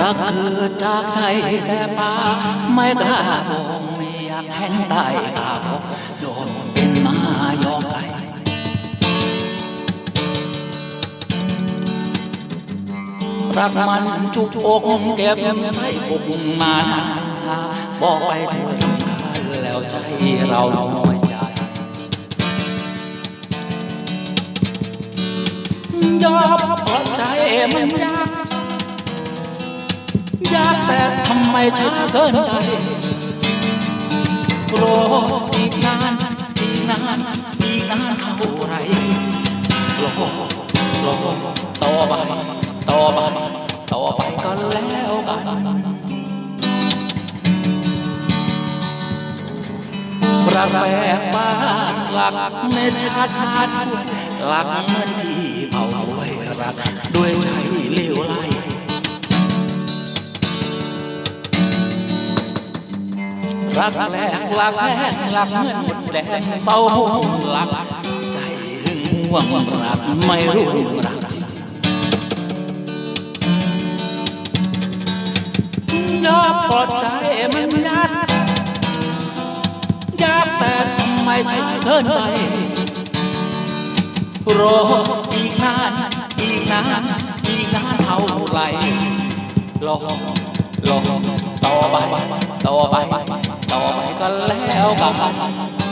รักเกิดจากใจแต่ป่าไม่กล้าบอกไม่อยากแทงตายอาบอกยอมเป็นมายอมไปรักมันจุกอกเก็บใส่ปุกมาบอกไปทั่วลำคาญแล้วใจเราน้อยใจยอมเพราะใจมันยาก ไมช้าเกินไปรออีกนานอีกนานอีกนานเท่าไรรอรอต่อไปต่อไปต่อไปก็แล้วกันรักแบบบ้านหลักในชาติชาติหลักเหมือนที่เผาด้วยรักด้วยใจเลวไหล รักแรกหลักแรกหลักเหมือนหมดแดงเป่าหงหลักใจหึงห่วงรักไม่รู้รักจริงยอมปลอดใจมันยัดยากแต่ทำไมช้เกินไปรออีกนานอีกนานอีกนานเท่าไหรรอรอต่อไปต่อไป ต่อไปก็แล้วกัน